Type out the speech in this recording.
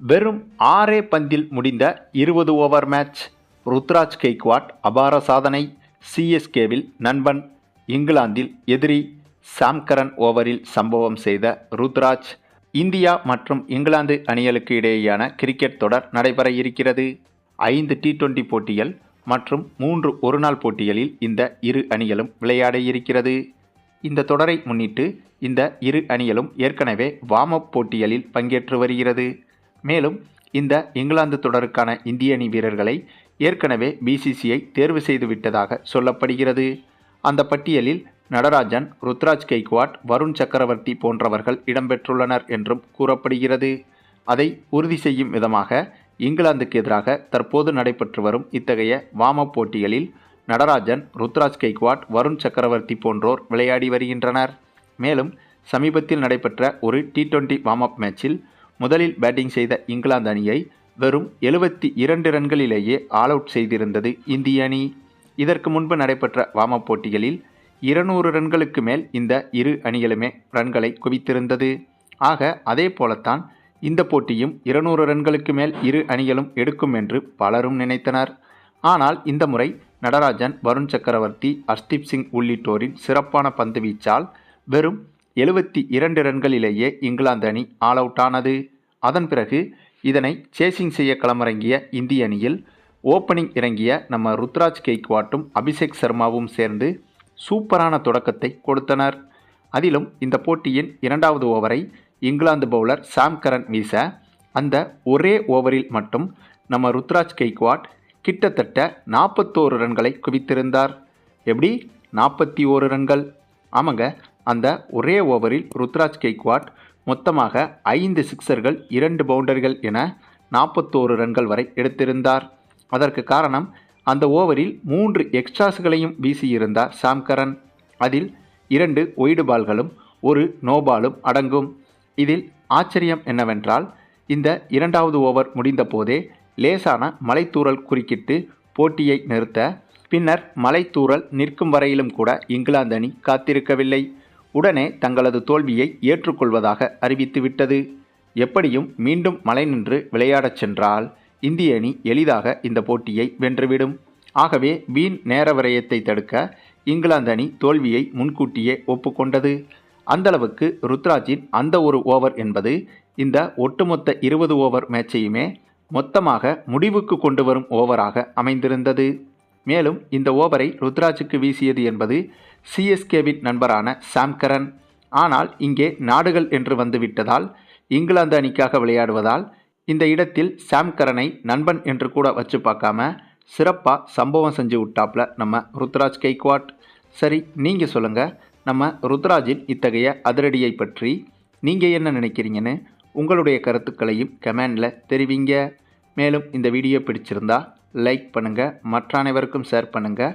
வெறும் ஆறே பந்தில் முடிந்த இருபது ஓவர் மேட்ச். ருத்ராஜ் கெய்க்வாட் அபார சாதனை. சிஎஸ்கேவில் நண்பன். இங்கிலாந்தில் எதிரி. சாம்கரன் ஓவரில் சம்பவம் செய்த ருத்ராஜ். இந்தியா மற்றும் இங்கிலாந்து அணிகளுக்கு இடையேயான கிரிக்கெட் தொடர் நடைபெற இருக்கிறது. ஐந்து டி டுவெண்டி போட்டிகள் மற்றும் மூன்று ஒருநாள் போட்டிகளில் இந்த இரு அணிகளும் விளையாட இருக்கிறது. இந்த தொடரை முன்னிட்டு இந்த இரு அணிகளும் ஏற்கனவே வார்ம் அப் போட்டிகளில் பங்கேற்று வருகிறது. மேலும் இந்த இங்கிலாந்து தொடருக்கான இந்திய அணி வீரர்களை ஏற்கனவே பிசிசிஐ தேர்வு செய்துவிட்டதாக சொல்லப்படுகிறது. அந்த பட்டியலில் நடராஜன் ருத்ராஜ் கெய்க்வாட் வருண் சக்கரவர்த்தி போன்றவர்கள் இடம்பெற்றுள்ளனர் என்றும் கூறப்படுகிறது. அதை உறுதி செய்யும் விதமாக இங்கிலாந்துக்கு எதிராக தற்போது நடைபெற்று வரும் இத்தகைய வாம போட்டிகளில் நடராஜன் ருத்ராஜ் கெய்க்வாட் வருண் சக்கரவர்த்தி போன்றோர் விளையாடி வருகின்றனர். மேலும் சமீபத்தில் நடைபெற்ற ஒரு டி டுவெண்டி வார்ம் அப் மேட்சில் முதலில் பேட்டிங் செய்த இங்கிலாந்து அணியை வெறும் எழுபத்தி இரண்டு ரன்களிலேயே ஆல் அவுட் செய்திருந்தது இந்திய அணி. இதற்கு முன்பு நடைபெற்ற வாமப் போட்டிகளில் இருநூறு ரன்களுக்கு மேல் இந்த இரு அணிகளுமே ரன்களை குவித்திருந்தது. ஆக அதே போலத்தான் இந்த போட்டியும் இருநூறு ரன்களுக்கு மேல் இரு அணிகளும் எடுக்கும் என்று பலரும் நினைத்தனர். ஆனால் இந்த முறை நடராஜன் வருண் சக்கரவர்த்தி அர்ஷ்தீப் சிங் உள்ளிட்டோரின் சிறப்பான பந்து வீச்சால் வெறும் எழுபத்தி இரண்டு ரன்களிலேயே இங்கிலாந்து அணி ஆல் அவுட் ஆனது. அதன் பிறகு இதனை சேசிங் செய்ய களமிறங்கிய இந்திய அணியில் ஓப்பனிங் இறங்கிய நம்ம ருத்ராஜ் கெய்க்வாட்டும் அபிஷேக் சர்மாவும் சேர்ந்து சூப்பரான தொடக்கத்தை கொடுத்தனர். அதிலும் இந்த போட்டியின் இரண்டாவது ஓவரை இங்கிலாந்து பவுலர் சாம் கரன் வீச அந்த ஒரே ஓவரில் மட்டும் நம்ம ருத்ராஜ் கெய்க்வாட் கிட்டத்தட்ட நாற்பத்தோரு ரன்களை குவித்திருந்தார். எப்படி? நாற்பத்தி ஓரு ரன்கள். ஆமாங்க அந்த ஒரே ஓவரில் ருத்ராஜ் கெய்க்வாட் மொத்தமாக ஐந்து சிக்சர்கள் இரண்டு பவுண்டரிகள் என நாற்பத்தோரு ரன்கள் வரை எடுத்திருந்தார். அதற்கு காரணம் அந்த ஓவரில் மூன்று எக்ஸ்ட்ராஸ்களையும் வீசியிருந்தார் சாம்கரன். அதில் இரண்டு ஒய்டு பால்களும் ஒரு நோபாலும் அடங்கும். இதில் ஆச்சரியம் என்னவென்றால் இந்த இரண்டாவது ஓவர் முடிந்தபோதே லேசான மலைத்தூரல் குறுக்கிட்டு போட்டியை நிறுத்த பின்னர் மலைத்தூரல் நிற்கும் வரையிலும் கூட இங்கிலாந்து அணி காத்திருக்கவில்லை. உடனே தங்களது தோல்வியை ஏற்றுக்கொள்வதாக அறிவித்துவிட்டது. எப்படியும் மீண்டும் மலை நின்று விளையாடச் சென்றால் இந்திய அணி எளிதாக இந்த போட்டியை வென்றுவிடும். ஆகவே வீண் நேர விரயத்தை தடுக்க இங்கிலாந்து அணி தோல்வியை முன்கூட்டியே ஒப்புக்கொண்டது. அந்தளவுக்கு ருத்ராஜின் அந்த ஒரு ஓவர் என்பது இந்த ஒட்டுமொத்த இருபது ஓவர் மேட்சையுமே மொத்தமாக முடிவுக்கு கொண்டு வரும் ஓவராக அமைந்திருந்தது. மேலும் இந்த ஓவரை ருத்ராஜுக்கு வீசியது என்பது சிஎஸ்கேவின் நண்பரான சாம்கரன். ஆனால் இங்கே நாடுகள் என்று வந்துவிட்டதால் இங்கிலாந்து அணிக்காக விளையாடுவதால் இந்த இடத்தில் சாம்கரனை நண்பன் என்று கூட வச்சு பார்க்காம சிறப்பாக சம்பவம் செஞ்சு விட்டாப்ல நம்ம ருத்ராஜ் கெய்க்வாட். சரி நீங்கள் சொல்லுங்கள் நம்ம ருத்ராஜின் இத்தகைய அதிரடியை பற்றி நீங்கள் என்ன நினைக்கிறீங்கன்னு உங்களுடைய கருத்துக்களையும் கமெண்டில் தெரிவிங்க. மேலும் இந்த வீடியோ பிடிச்சிருந்தா லைக் பண்ணுங்கள் மற்ற அனைவருக்கும் ஷேர் பண்ணுங்கள்